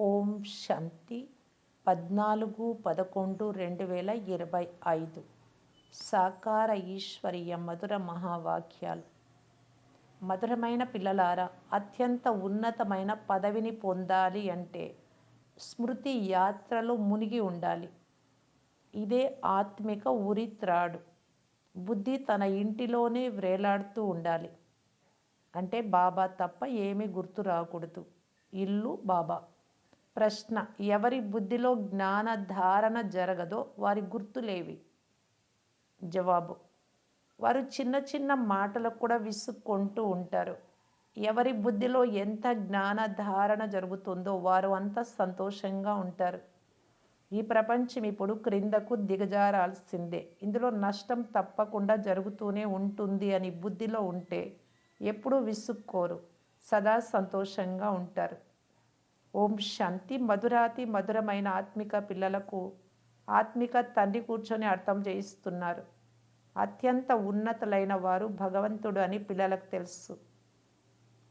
ఓం శాంతి పద్నాలుగు పదకొండు రెండు వేల ఇరవై ఐదు. సాకార ఈశ్వరీయ మధుర మహావాక్యాలు. మధురమైన పిల్లలారా అత్యంత ఉన్నతమైన పదవిని పొందాలి అంటే స్మృతి యాత్రలో మునిగి ఉండాలి. ఇదే ఆత్మిక ఉరిత్రాడు. బుద్ధి తన ఇంటిలోనే వ్రేలాడుతూ ఉండాలి. అంటే బాబా తప్ప ఏమీ గుర్తు రాకూడదు. ఇల్లు బాబా. ప్రశ్న ఎవరి బుద్ధిలో జ్ఞాన ధారణ జరగదో వారి గుర్తులేవి జవాబు వారు చిన్న చిన్న మాటలకు కూడా విసుక్కుంటూ ఉంటారు. ఎవరి బుద్ధిలో ఎంత జ్ఞాన ధారణ జరుగుతుందో వారు అంత సంతోషంగా ఉంటారు. ఈ ప్రపంచం ఇప్పుడు క్రిందకు దిగజారాల్సిందే. ఇందులో నష్టం తప్పకుండా జరుగుతూనే ఉంటుంది అని బుద్ధిలో ఉంటే ఎప్పుడూ విసుక్కోరు సదా సంతోషంగా ఉంటారు. ఓం శాంతి. మధురాతి మధురమైన ఆత్మిక పిల్లలకు ఆత్మిక తండ్రి కూర్చొని అర్థం చేయిస్తున్నారు. అత్యంత ఉన్నతులైన వారు భగవంతుడు అని పిల్లలకు తెలుసు.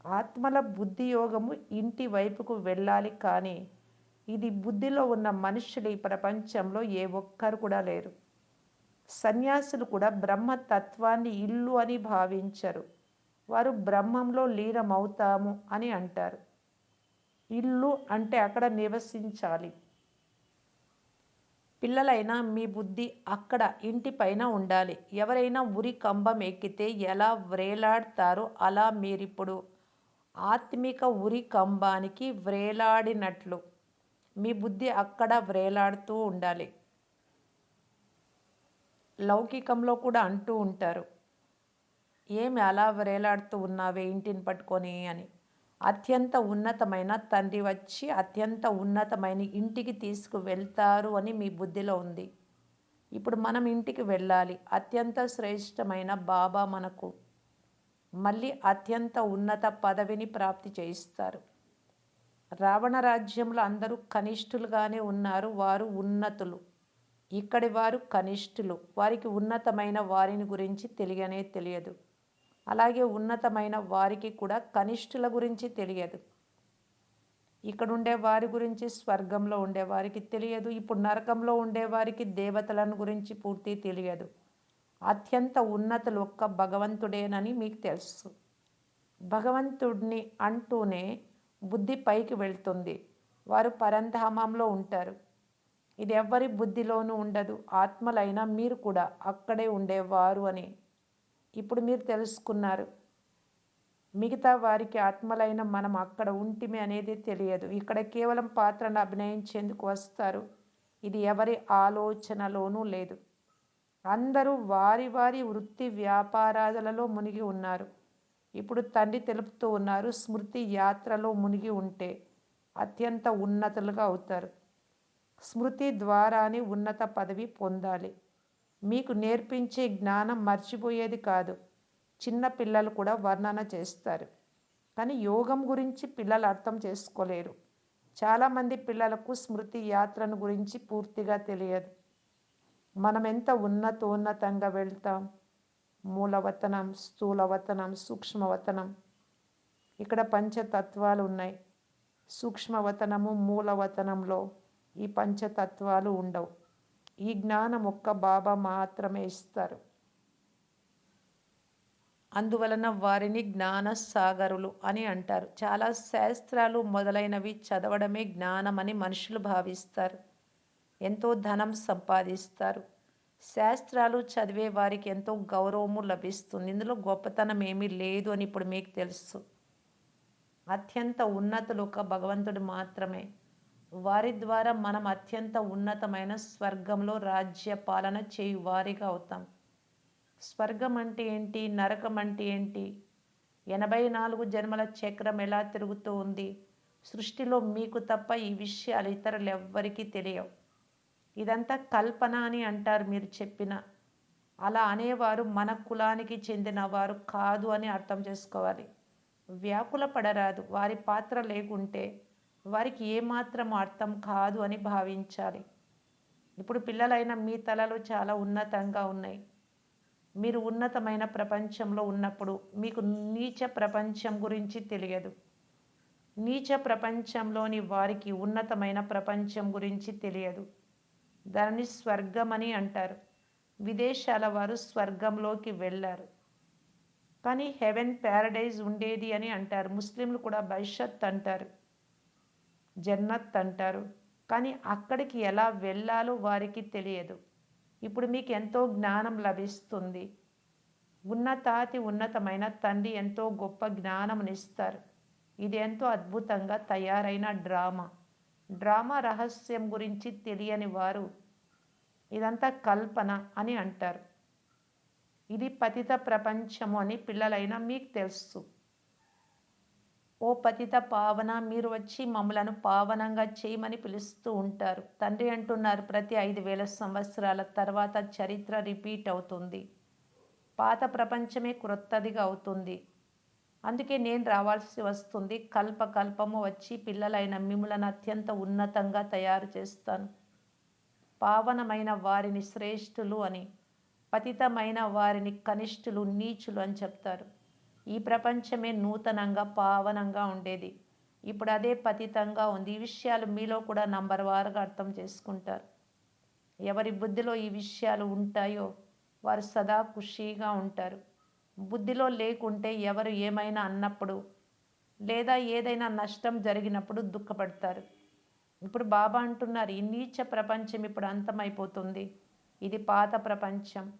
ఆత్మల బుద్ధి యోగము ఇంటి వైపుకు వెళ్ళాలి కానీ ఇది బుద్ధిలో ఉన్న మనుషులు ఈ ప్రపంచంలో ఏ ఒక్కరు కూడా లేరు. సన్యాసులు కూడా బ్రహ్మతత్వాన్ని ఇల్లు అని భావించరు. వారు బ్రహ్మంలో లీనమవుతాము అని అంటారు. ఇల్లు అంటే అక్కడ నివసించాలి. పిల్లలైనా మీ బుద్ధి అక్కడ ఇంటిపైన ఉండాలి. ఎవరైనా ఉరి కంబం ఎక్కితే ఎలా వ్రేలాడతారో అలా మీరిప్పుడు. ఆత్మిక ఉరి కంబానికి వ్రేలాడినట్లు. మీ బుద్ధి అక్కడ వ్రేలాడుతూ ఉండాలి. లౌకికంలో కూడా అంటూ ఉంటారు. ఏమి అలా వ్రేలాడుతూ ఉన్నావే ఇంటిని పట్టుకొని అని. అత్యంత ఉన్నతమైన తండ్రి వచ్చి అత్యంత ఉన్నతమైన ఇంటికి తీసుకువెళ్తారు అని మీ బుద్ధిలో ఉంది. ఇప్పుడు మనం ఇంటికి వెళ్ళాలి. అత్యంత శ్రేష్టమైన బాబా మనకు మళ్ళీ అత్యంత ఉన్నత పదవిని ప్రాప్తి చేయిస్తారు. రావణ రాజ్యంలో అందరూ కనిష్ఠులుగానే ఉన్నారు. వారు ఉన్నతులు. ఇక్కడి వారు కనిష్ఠులు. వారికి ఉన్నతమైన వారిని గురించి తెలియనే తెలియదు. అలాగే ఉన్నతమైన వారికి కూడా కనిష్ఠుల గురించి తెలియదు. ఇక్కడ ఉండే వారి గురించి స్వర్గంలో ఉండే వారికి తెలియదు. ఇప్పుడు నరకంలో ఉండే వారికి దేవతలను గురించి పూర్తి తెలియదు. అత్యంత ఉన్నతులు ఒక్క భగవంతుడేనని మీకు తెలుసు. భగవంతుడిని అంటూనే బుద్ధి పైకి వెళ్తుంది. వారు పరంధామంలో ఉంటారు. ఇది ఎవ్వరి బుద్ధిలోనూ ఉండదు. ఆత్మలైనా మీరు కూడా అక్కడే ఉండేవారు అని ఇప్పుడు మీరు తెలుసుకున్నారు. మిగతా వారికి ఆత్మలైన మనం అక్కడ ఉంటిమి అనేది తెలియదు. ఇక్కడ కేవలం పాత్రను అభినయించేందుకు వస్తారు. ఇది ఎవరి ఆలోచనలోనూ లేదు. అందరూ వారి వారి వృత్తి వ్యాపారాలలో మునిగి ఉన్నారు. ఇప్పుడు తండ్రి తెలుపుతూ ఉన్నారు స్మృతి యాత్రలో మునిగి ఉంటే అత్యంత ఉన్నతులుగా అవుతారు. స్మృతి ద్వారానే ఉన్నత పదవి పొందాలి. మీకు నేర్పించే జ్ఞానం మర్చిపోయేది కాదు. చిన్న పిల్లలు కూడా వర్ణన చేస్తారు. కానీ యోగం గురించి పిల్లలు అర్థం చేసుకోలేరు. చాలామంది పిల్లలకు స్మృతి యాత్రను గురించి పూర్తిగా తెలియదు. మనం ఎంత ఉన్నతోన్నతంగా వెళ్తాం? మూలవతనం స్థూలవతనం సూక్ష్మవతనం. ఇక్కడ పంచతత్వాలు ఉన్నాయి. సూక్ష్మవతనము మూలవతనంలో ఈ పంచతత్వాలు ఉండవు. ఈ జ్ఞానం ఒక్క బాబా మాత్రమే ఇస్తారు. అందువలన వారిని జ్ఞాన సాగరులు అని అంటారు. చాలా శాస్త్రాలు మొదలైనవి చదవడమే జ్ఞానమని మనుషులు భావిస్తారు. ఎంతో ధనం సంపాదిస్తారు. శాస్త్రాలు చదివే వారికి ఎంతో గౌరవము లభిస్తుంది. ఇందులో గొప్పతనం ఏమీ లేదు అని ఇప్పుడు మీకు తెలుసు. అత్యంత ఉన్నతులు ఒక భగవంతుడు మాత్రమే. వారి ద్వారా మనం అత్యంత ఉన్నతమైన స్వర్గంలో రాజ్య పాలన చేయు వారిగా అవుతాం. స్వర్గం అంటే ఏంటి? నరకం అంటే ఏంటి? ఎనభై నాలుగు జన్మల చక్రం ఎలా తిరుగుతూ ఉంది? సృష్టిలో మీకు తప్ప ఈ విషయాలు ఇతరులు ఎవ్వరికీ తెలియవు. ఇదంతా కల్పన అని అంటారు మీరు చెప్పిన. అలా అనేవారు మన కులానికి చెందిన వారు కాదు అని అర్థం చేసుకోవాలి. వ్యాకుల పడరాదు. వారి పాత్ర లేకుంటే వారికి ఏమాత్రం అర్థం కాదు అని భావించాలి. ఇప్పుడు పిల్లలైన మీ తలలు చాలా ఉన్నతంగా ఉన్నాయి. మీరు ఉన్నతమైన ప్రపంచంలో ఉన్నప్పుడు మీకు నీచ ప్రపంచం గురించి తెలియదు. నీచ ప్రపంచంలోని వారికి ఉన్నతమైన ప్రపంచం గురించి తెలియదు. దానిని స్వర్గమని అంటారు. విదేశాల వారు స్వర్గంలోకి వెళ్ళారు. కానీ హెవెన్ ప్యారడైజ్ ఉండేది అని అంటారు. ముస్లింలు కూడా భవిష్యత్ అంటారు. జన్నత్ అంటారు. కానీ అక్కడికి ఎలా వెళ్ళాలో వారికి తెలియదు. ఇప్పుడు మీకు ఎంతో జ్ఞానం లభిస్తుంది. ఉన్నతాతి ఉన్నతమైన తండ్రి ఎంతో గొప్ప జ్ఞానమునిస్తారు ఇది ఎంతో అద్భుతంగా తయారైన డ్రామా. డ్రామా రహస్యం గురించి తెలియని వారు ఇదంతా కల్పన అని అంటారు. ఇది పతిత ప్రపంచము అని పిల్లలైనా మీకు తెలుసు. ఓ పతిత పావన మీరు వచ్చి మమ్మలను పావనంగా చేయమని పిలుస్తూ ఉంటారు. తండ్రి అంటున్నారు ప్రతి ఐదు వేల సంవత్సరాల తర్వాత చరిత్ర రిపీట్ అవుతుంది. పాత ప్రపంచమే క్రొత్తదిగా అవుతుంది. అందుకే నేను రావాల్సి వస్తుంది. కల్ప కల్పము వచ్చి పిల్లలైన మిమ్మలను అత్యంత ఉన్నతంగా తయారు చేస్తాను. పావనమైన వారిని శ్రేష్ఠులు అని పతితమైన వారిని కనిష్ఠులు నీచులు అని చెప్తారు. ఈ ప్రపంచమే నూతనంగా పావనంగా ఉండేది. ఇప్పుడు అదే పతితంగా ఉంది. ఈ విషయాలు మీలో కూడా నంబర్ వారుగా అర్థం చేసుకుంటారు. ఎవరి బుద్ధిలో ఈ విషయాలు ఉంటాయో వారు సదా ఖుషీగా ఉంటారు. బుద్ధిలో లేకుంటే ఎవరు ఏమైనా అన్నప్పుడు లేదా ఏదైనా నష్టం జరిగినప్పుడు దుఃఖపడతారు. ఇప్పుడు బాబా అంటున్నారు ఈ నీచ ప్రపంచం ఇప్పుడు అంతమైపోతుంది. ఇది పాత ప్రపంచం.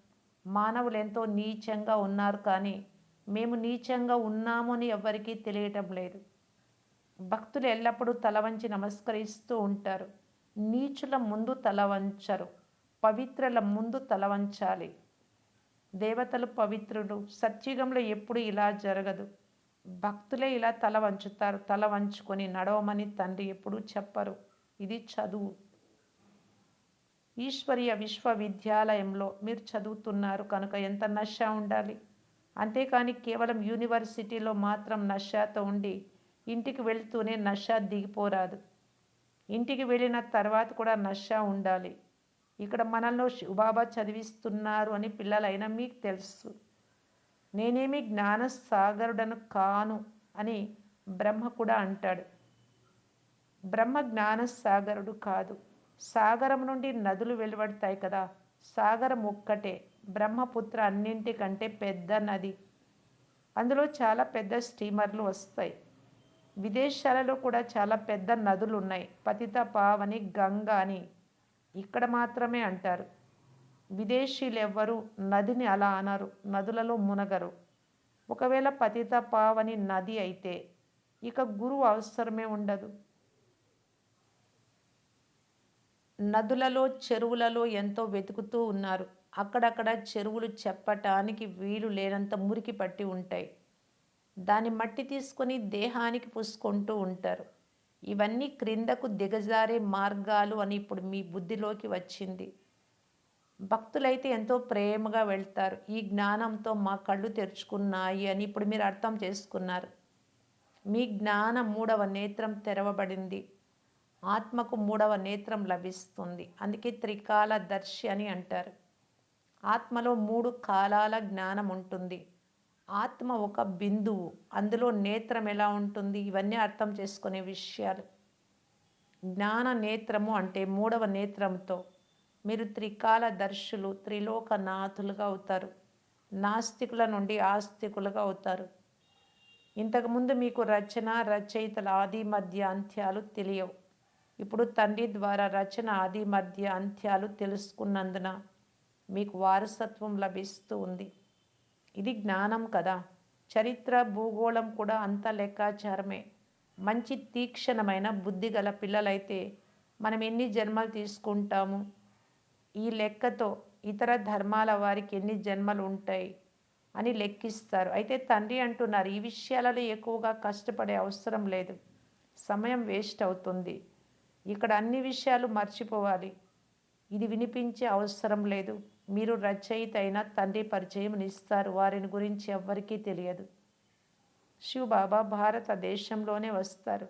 మానవులు ఎంతో నీచంగా ఉన్నారు కానీ మేము నీచంగా ఉన్నాము అని ఎవ్వరికీ తెలియటం లేదు. భక్తులు ఎల్లప్పుడూ తల వంచి నమస్కరిస్తూ ఉంటారు. నీచుల ముందు తల వంచరు. పవిత్రుల ముందు తల వంచాలి. దేవతలు పవిత్రులు. సత్యుగంలో ఎప్పుడు ఇలా జరగదు. భక్తులే ఇలా తల వంచుతారు. తల వంచుకొని నడవమని తండ్రి ఎప్పుడూ చెప్పరు. ఇది చదువు. ఈశ్వరీయ విశ్వవిద్యాలయంలో మీరు చదువుతున్నారు కనుక ఎంత నష ఉండాలి? అంతేకాని కేవలం యూనివర్సిటీలో మాత్రం నషాతో ఉండి ఇంటికి వెళ్తూనే నషా దిగిపోరాదు. ఇంటికి వెళ్ళిన తర్వాత కూడా నషా ఉండాలి. ఇక్కడ మనల్లో శివబాబా చదివిస్తున్నారు అని పిల్లలైనా మీకు తెలుసు. నేనేమి జ్ఞాన సాగరుడను కాను అని బ్రహ్మ కూడా అంటాడు. బ్రహ్మ జ్ఞాన సాగరుడు కాదు. సాగరం నుండి నదులు వెలువడతాయి కదా. సాగరం ఒక్కటే. బ్రహ్మపుత్ర అన్నింటికంటే పెద్ద నది. అందులో చాలా పెద్ద స్టీమర్లు వస్తాయి. విదేశాలలో కూడా చాలా పెద్ద నదులు ఉన్నాయి పతిత పావని గంగ అని ఇక్కడ మాత్రమే అంటారు. విదేశీయులు ఎవ్వరు నదిని అలా అనరు నదులలో మునగరు. ఒకవేళ పతిత పావని నది అయితే ఇక గురువు అవసరమే ఉండదు. నదులలో చెరువులలో ఎంతో వెతుకుతూ ఉన్నారు. అక్కడక్కడ చెరువులు చెప్పటానికి వీలు లేనంత మురికి పట్టి ఉంటాయి. దాని మట్టి తీసుకొని దేహానికి పూసుకుంటూ ఉంటారు. ఇవన్నీ క్రిందకు దిగజారే మార్గాలు అని ఇప్పుడు మీ బుద్ధిలోకి వచ్చింది. భక్తులైతే ఎంతో ప్రేమగా వెళ్తారు. ఈ జ్ఞానంతో మా కళ్ళు తెరుచుకున్నాయి అని ఇప్పుడు మీరు అర్థం చేసుకున్నారు. మీ జ్ఞాన మూడవ నేత్రం తెరవబడింది. ఆత్మకు మూడవ నేత్రం లభిస్తుంది. అందుకే త్రికాల దర్శి అని అంటారు. ఆత్మలో మూడు కాలాల జ్ఞానం ఉంటుంది. ఆత్మ ఒక బిందువు. అందులో నేత్రం ఎలా ఉంటుంది? ఇవన్నీ అర్థం చేసుకునే విషయాలు. జ్ఞాన నేత్రము అంటే మూడవ నేత్రంతో. మీరు త్రికాల దర్శులు త్రిలోకనాథులుగా అవుతారు. నాస్తికుల నుండి ఆస్తికులుగా అవుతారు. ఇంతకుముందు మీకు రచన రచయితల ఆది మధ్య అంత్యాలు తెలియవు. ఇప్పుడు తండ్రి ద్వారా రచన ఆది మధ్య అంత్యాలు తెలుసుకున్నందున మీకు వారసత్వం లభిస్తూ ఉంది. ఇది జ్ఞానం కదా. చరిత్ర భూగోళం కూడా అంత లెక్కాచారమే. మంచి తీక్షణమైన బుద్ధి గల పిల్లలైతే మనం ఎన్ని జన్మలు తీసుకుంటాము? ఈ లెక్కతో ఇతర ధర్మాల వారికి ఎన్ని జన్మలు ఉంటాయి? అని లెక్కిస్తారు. అయితే తండ్రి అంటున్నారు ఈ విషయాలలో ఎక్కువగా కష్టపడే అవసరం లేదు. సమయం వేస్ట్ అవుతుంది. ఇక్కడ అన్ని విషయాలు మర్చిపోవాలి. ఇది వినిపించే అవసరం లేదు. మీరు రచయిత అయిన తండ్రి పరిచయం ఇస్తారు వారిని గురించి ఎవ్వరికీ తెలియదు. శివబాబా భారతదేశంలోనే వస్తారు.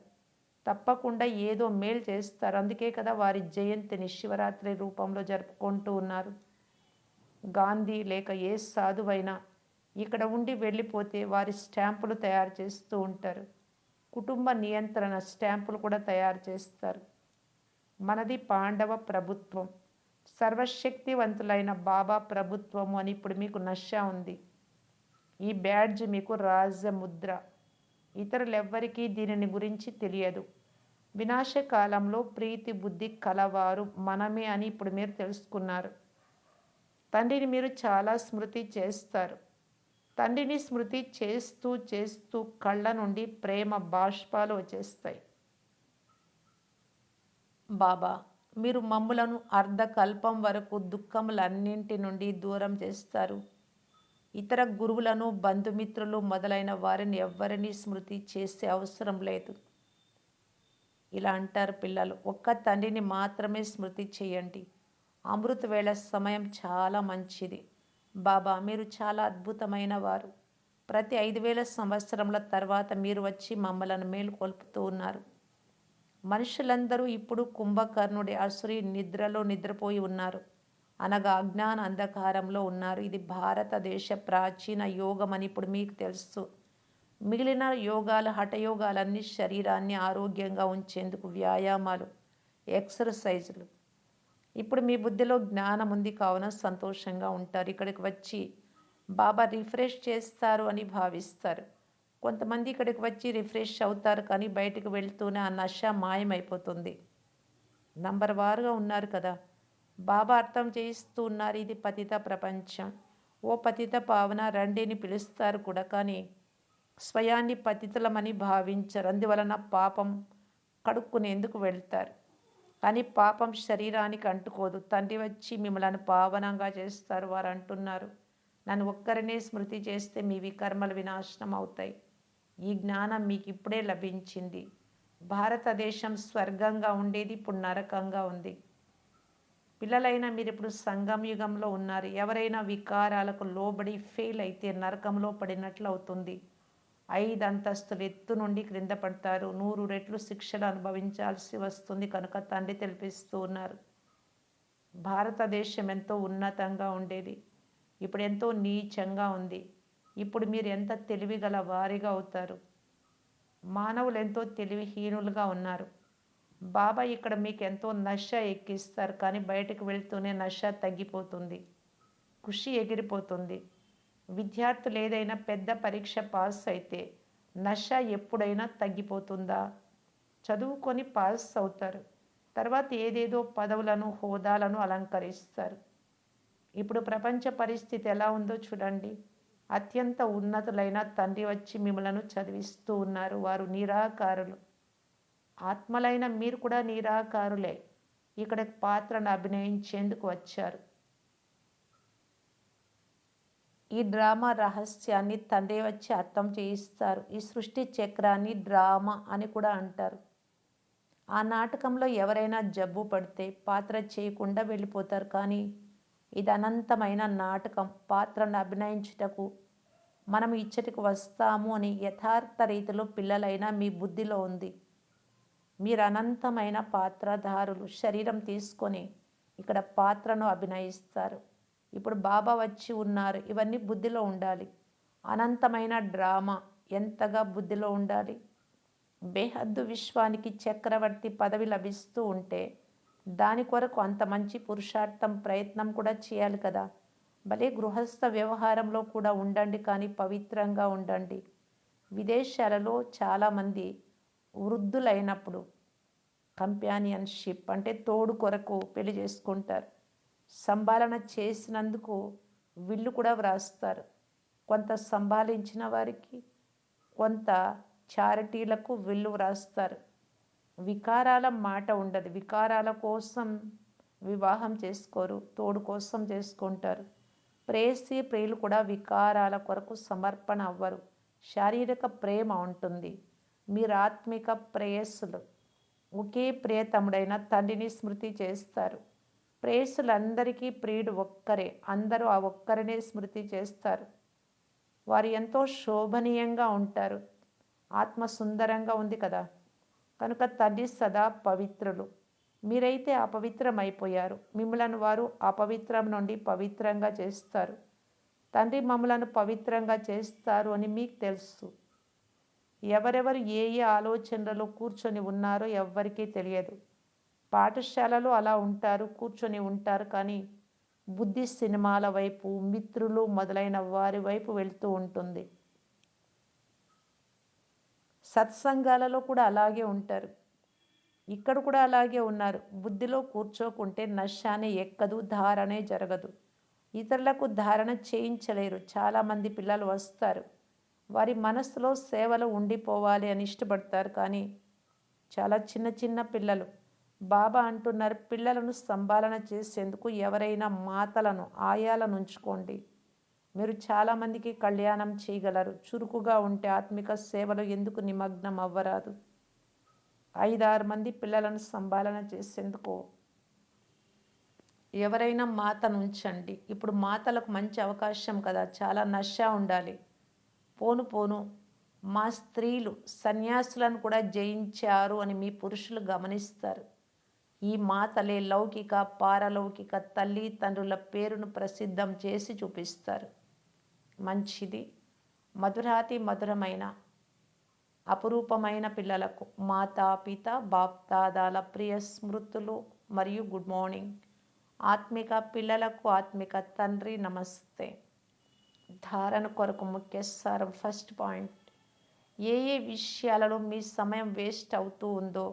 తప్పకుండా ఏదో మేలు చేస్తారు. అందుకే కదా వారి జయంతిని శివరాత్రి రూపంలో జరుపుకుంటూ ఉన్నారు. గాంధీ లేక ఏ సాధువైనా ఇక్కడ ఉండి వెళ్ళిపోతే వారి స్టాంపులు తయారు చేస్తూ ఉంటారు. కుటుంబ నియంత్రణ స్టాంపులు కూడా తయారు చేస్తారు. మనది పాండవ ప్రభుత్వం. సర్వశక్తివంతులైన బాబా ప్రభుత్వము అని ఇప్పుడు మీకు నష ఉంది. ఈ బ్యాడ్జ్ మీకు రాజముద్ర. ఇతరులెవ్వరికీ దీనిని గురించి తెలియదు. వినాశకాలంలో ప్రీతి బుద్ధి కలవారు మనమే అని ఇప్పుడు మీరు తెలుసుకున్నారు. తండ్రిని మీరు చాలా స్మృతి చేస్తారు. తండ్రిని స్మృతి చేస్తూ చేస్తూ కళ్ళ నుండి ప్రేమ బాష్పాలు వచ్చేస్తాయి. బాబా మీరు మమ్ములను అర్ధకల్పం వరకు దుఃఖములన్నింటి నుండి దూరం చేస్తారు. ఇతర గురువులను బంధుమిత్రులు మొదలైన వారిని ఎవ్వరిని స్మృతి చేసే అవసరం లేదు. ఇలా అంటారు పిల్లలు ఒక్క తండ్రిని మాత్రమే స్మృతి చేయండి. అమృత వేళ సమయం చాలా మంచిది. బాబా మీరు చాలా అద్భుతమైన వారు. ప్రతి ఐదు వేల సంవత్సరముల తర్వాత మీరు వచ్చి మమ్మలను మేలుకొల్పుతూ ఉన్నారు. మనుషులందరూ ఇప్పుడు కుంభకర్ణుడి అసురి నిద్రలో నిద్రపోయి ఉన్నారు. అనగా అజ్ఞాన అంధకారంలో ఉన్నారు. ఇది భారతదేశ ప్రాచీన యోగం అని ఇప్పుడు మీకు తెలుసు. మిగిలిన యోగాలు హఠయోగాలన్నీ శరీరాన్ని ఆరోగ్యంగా ఉంచేందుకు వ్యాయామాలు ఎక్సర్సైజులు. ఇప్పుడు మీ బుద్ధిలో జ్ఞానం ఉంది కావున సంతోషంగా ఉంటారు. ఇక్కడికి వచ్చి బాబా రిఫ్రెష్ చేస్తారు అని భావిస్తారు. కొంతమంది ఇక్కడికి వచ్చి రిఫ్రెష్ అవుతారు కానీ బయటకు వెళ్తూనే ఆ నష మాయమైపోతుంది. నంబర్ వారుగా ఉన్నారు కదా. బాబా అర్థం చేయిస్తూ ఉన్నారు ఇది పతిత ప్రపంచం. ఓ పతిత పావన రండిని పిలుస్తారు కూడా కానీ స్వయాన్ని పతితులమని భావించరు. అందువలన పాపం కడుక్కునేందుకు వెళ్తారు. కానీ పాపం శరీరానికి అంటుకోదు. తండ్రి వచ్చి మిమ్మల్ని పావనంగా చేస్తారు వారు అంటున్నారు. నన్ను ఒక్కరినే స్మృతి చేస్తే మీవి కర్మలు వినాశనం అవుతాయి. ఈ జ్ఞానం మీకు ఇప్పుడే లభించింది. భారతదేశం స్వర్గంగా ఉండేది ఇప్పుడు నరకంగా ఉంది. పిల్లలైనా మీరు ఇప్పుడు సంగం యుగంలో ఉన్నారు. ఎవరైనా వికారాలకు లోబడి ఫెయిల్ అయితే నరకంలో పడినట్లు అవుతుంది. ఐదు అంతస్తులు ఎత్తు నుండి క్రింద పడతారు. నూరు రెట్లు శిక్షలు అనుభవించాల్సి వస్తుంది కనుక తండ్రి తెలిపిస్తూ ఉన్నారు. భారతదేశం ఎంతో ఉన్నతంగా ఉండేది. ఇప్పుడు ఎంతో నీచంగా ఉంది. ఇప్పుడు మీరు ఎంత తెలివిగల వారిగా అవుతారు? మానవులు ఎంతో తెలివిహీనులుగా ఉన్నారు. బాబా ఇక్కడ మీకు ఎంతో నష ఎక్కిస్తారు కానీ బయటకు వెళ్తూనే నష తగ్గిపోతుంది. ఖుషి ఎగిరిపోతుంది. విద్యార్థులు ఏదైనా పెద్ద పరీక్ష పాస్ అయితే నష ఎప్పుడైనా తగ్గిపోతుందా? చదువుకొని పాస్ అవుతారు. తర్వాత ఏదేదో పదవులను హోదాలను అలంకరిస్తారు. ఇప్పుడు ప్రపంచ పరిస్థితి ఎలా ఉందో చూడండి. అత్యంత ఉన్నతులైన తండ్రి వచ్చి మిమ్మలను చదివిస్తూ ఉన్నారు. వారు నిరాకారులు. ఆత్మలైన మీరు కూడా నిరాకారులే. ఇక్కడ పాత్రను అభినయించేందుకు వచ్చారు. ఈ డ్రామా రహస్యాన్ని తండ్రి వచ్చి అర్థం చేయిస్తారు. ఈ సృష్టి చక్రాన్ని డ్రామా అని కూడా అంటారు. ఆ నాటకంలో ఎవరైనా జబ్బు పడితే పాత్ర చేయకుండా వెళ్ళిపోతారు. కానీ ఇది అనంతమైన నాటకం. పాత్రను అభినయించుటకు మనం ఇచ్చటికి వస్తాము అని యథార్థ రీతిలో పిల్లలైనా మీ బుద్ధిలో ఉంది. మీరు అనంతమైన పాత్రధారులు. శరీరం తీసుకొని ఇక్కడ పాత్రను అభినయిస్తారు. ఇప్పుడు బాబా వచ్చి ఉన్నారు. ఇవన్నీ బుద్ధిలో ఉండాలి. అనంతమైన డ్రామా ఎంతగా బుద్ధిలో ఉండాలి? బేహద్దు విశ్వానికి చక్రవర్తి పదవి లభిస్తూ ఉంటే దాని కొరకు అంత మంచి పురుషార్థం ప్రయత్నం కూడా చేయాలి కదా. భలే గృహస్థ వ్యవహారంలో కూడా ఉండండి కానీ పవిత్రంగా ఉండండి. విదేశాలలో చాలామంది వృద్ధులైనప్పుడు కంపానియన్షిప్ అంటే తోడు కొరకు పెళ్ళి చేసుకుంటారు. సంభాలన చేసినందుకు విల్లు కూడా వ్రాస్తారు. కొంత సంభాలించిన వారికి కొంత చారిటీలకు విల్లు వ్రాస్తారు. వికారాల మాట ఉండదు. వికారాల కోసం వివాహం చేసుకోరు. తోడు కోసం చేసుకుంటారు. ప్రేసి ప్రియులు కూడా వికారాల కొరకు సమర్పణ అవ్వరు శారీరక ప్రేమ ఉంటుంది. మీరు ఆత్మిక ప్రేయస్సులు. ఒకే ప్రియతముడైన తండ్రిని స్మృతి చేస్తారు. ప్రేయస్సులందరికీ ప్రియుడు ఒక్కరే. అందరూ ఆ ఒక్కరినే స్మృతి చేస్తారు. వారు ఎంతో శోభనీయంగా ఉంటారు. ఆత్మ సుందరంగా ఉంది కదా. కనుక తండ్రి సదా పవిత్రులు. మీరైతే అపవిత్రమైపోయారు. మిమ్మలను వారు అపవిత్రం నుండి పవిత్రంగా చేస్తారు. తండ్రి మమ్మలను పవిత్రంగా చేస్తారు అని మీకు తెలుసు. ఎవరెవరు ఏ ఏ ఆలోచనలలో కూర్చొని ఉన్నారో ఎవ్వరికీ తెలియదు. పాఠశాలలో అలా ఉంటారు కూర్చొని ఉంటారు కానీ బుద్ధి సినిమాల వైపు మిత్రులు మొదలైన వారి వైపు వెళ్తూ ఉంటుంది. సత్సంగాలలో కూడా అలాగే ఉంటారు. ఇక్కడ కూడా అలాగే ఉన్నారు. బుద్ధిలో కూర్చోకుంటే నశానే ఎక్కదు ధారణే జరగదు. ఇతరులకు ధారణ చేయించలేరు. చాలామంది పిల్లలు వస్తారు. వారి మనసులో సేవలు ఉండిపోవాలి అని ఇష్టపడతారు కానీ చాలా చిన్న చిన్న పిల్లలు. బాబా అంటున్నారు పిల్లలను సంభాళన చేసేందుకు ఎవరైనా మాతలను ఆయాలను ఉంచుకోండి. మీరు చాలామందికి కళ్యాణం చేయగలరు. చురుకుగా ఉంటే ఆత్మిక సేవలో ఎందుకు నిమగ్నం అవ్వరాదు ఐదారు మంది పిల్లలను సంభాలన చేసేందుకు ఎవరైనా మాతను ఉంచండి ఇప్పుడు మాతలకు మంచి అవకాశం కదా చాలా నష ఉండాలి. పోను పోను మా స్త్రీలు సన్యాసులను కూడా జయించారు అని మీ పురుషులు గమనిస్తారు. ఈ మాతలే లౌకిక పారలౌకిక తల్లి తండ్రుల పేరును ప్రసిద్ధం చేసి చూపిస్తారు. మంచిది. మధురాతి మధురమైన అపురూపమైన పిల్లలకు మాతా పిత బాప్తాదాల ప్రియ స్మృతులు మరియు గుడ్ మార్నింగ్. ఆత్మిక పిల్లలకు ఆత్మిక తండ్రి నమస్తే. ధారణ కొరకు ముఖ్య సారం ఫస్ట్ పాయింట్. ఏ ఏ విషయాలలో మీ సమయం వేస్ట్ అవుతూ ఉందో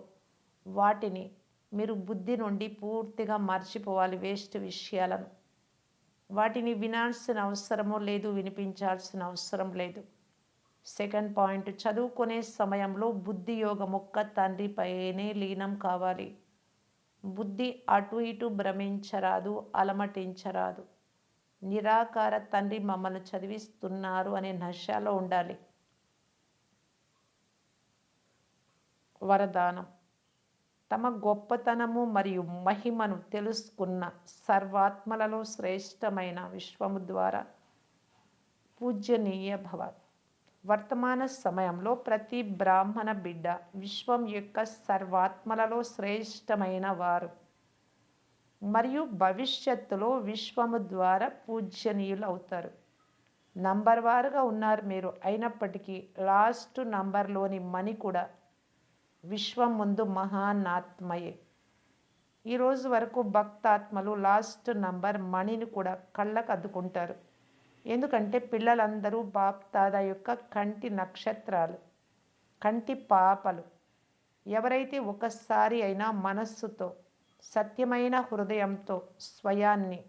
వాటిని మీరు బుద్ధి నుండి పూర్తిగా మర్చిపోవాలి వేస్ట్ విషయాలను. వాటిని వినాల్సిన అవసరము లేదు వినిపించాల్సిన అవసరం లేదు. Second point. చదువుకునే సమయంలో బుద్ధి యోగం ఒక్క తండ్రిపైనే లీనం కావాలి. బుద్ధి అటు ఇటు భ్రమించరాదు అలమటించరాదు. నిరాకార తండ్రి మమ్మల్ని చదివిస్తున్నారు అనే నశాలో ఉండాలి. వరదానం. తమ గొప్పతనము మరియు మహిమను తెలుసుకున్న సర్వాత్మలలో శ్రేష్టమైన విశ్వము ద్వారా పూజ్యనీయ భవ వర్తమాన సమయంలో ప్రతి బ్రాహ్మణ బిడ్డ విశ్వం యొక్క సర్వాత్మలలో శ్రేష్టమైన వారు. మరియు భవిష్యత్తులో విశ్వము ద్వారా పూజ్యనీయులు అవుతారు నంబర్ వారుగా ఉన్నారు మీరు. అయినప్పటికీ లాస్ట్ నంబర్లోని మణి కూడా విశ్వం ముందు మహానాత్మయే. ఈరోజు వరకు భక్తాత్మలు లాస్ట్ నంబర్ మణిని కూడా కళ్ళకు అద్దుకుంటారు. ఎందుకంటే పిల్లలందరూ బాప్తాద యొక్క కంటి నక్షత్రాలు కంటి పాపలు. ఎవరైతే ఒకసారి అయినా మనస్సుతో సత్యమైన హృదయంతో స్వయాన్ని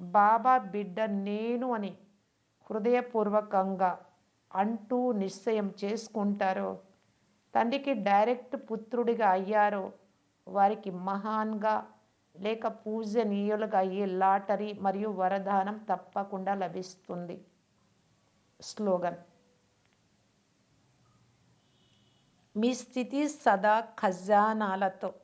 బాబా బిడ్డ నేను అని హృదయపూర్వకంగా అంటూ నిశ్చయం చేసుకుంటారో తండ్రికి డైరెక్ట్ పుత్రుడిగా అయ్యారో వారికి మహాన్గా లేక పూజనీయులుగా అయ్యే లాటరీ మరియు వరదానం తప్పకుండా లభిస్తుంది. స్లోగన్. మీ స్థితి సదా ఖజానాలతో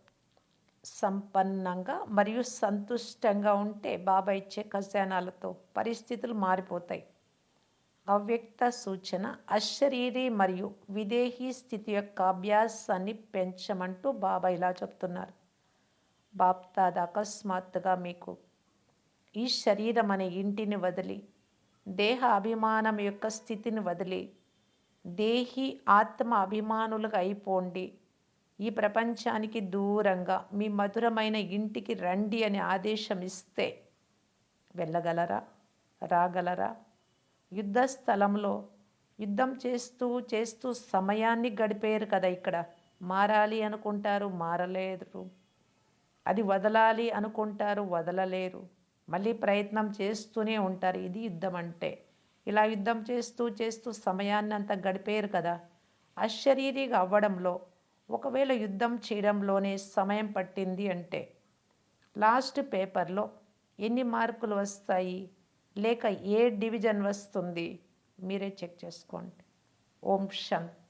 సంపన్నంగా మరియు సంతుష్టంగా ఉంటే బాబా ఇచ్చే ఖజానాలతో పరిస్థితులు మారిపోతాయి. అవ్యక్త సూచన అశరీరి మరియు విదేహీ స్థితి యొక్క అభ్యాసాన్ని పెంచమంటూ బాబా ఇలా చెప్తున్నారు. బాప్తాద అకస్మాత్తుగా మీకు ఈ శరీరం అనే ఇంటిని వదిలి దేహ అభిమానం యొక్క స్థితిని వదిలి దేహి ఆత్మ అభిమానులుగా అయిపోండి. ఈ ప్రపంచానికి దూరంగా మీ మధురమైన ఇంటికి రండి అని ఆదేశం ఇస్తే వెళ్ళగలరా రాగలరా? యుద్ధ స్థలంలో యుద్ధం చేస్తూ చేస్తూ సమయాన్ని గడిపేరు కదా ఇక్కడ. మారాలి అనుకుంటారు మారలేరు. అది వదలాలి అనుకుంటారు వదలలేరు. మళ్ళీ ప్రయత్నం చేస్తూనే ఉంటారు. ఇది యుద్ధం అంటే. ఇలా యుద్ధం చేస్తూ చేస్తూ సమయాన్ని అంతా గడిపేరు కదా. అశరీరిగా అవ్వడంలో ఒకవేళ యుద్ధం చేయడంలోనే సమయం పట్టింది అంటే లాస్ట్ పేపర్లో ఎన్ని మార్కులు వస్తాయి? లేక ఏ డివిజన్ వస్తుంది? మీరే చెక్ చేసుకోండి. ఓం శాంతి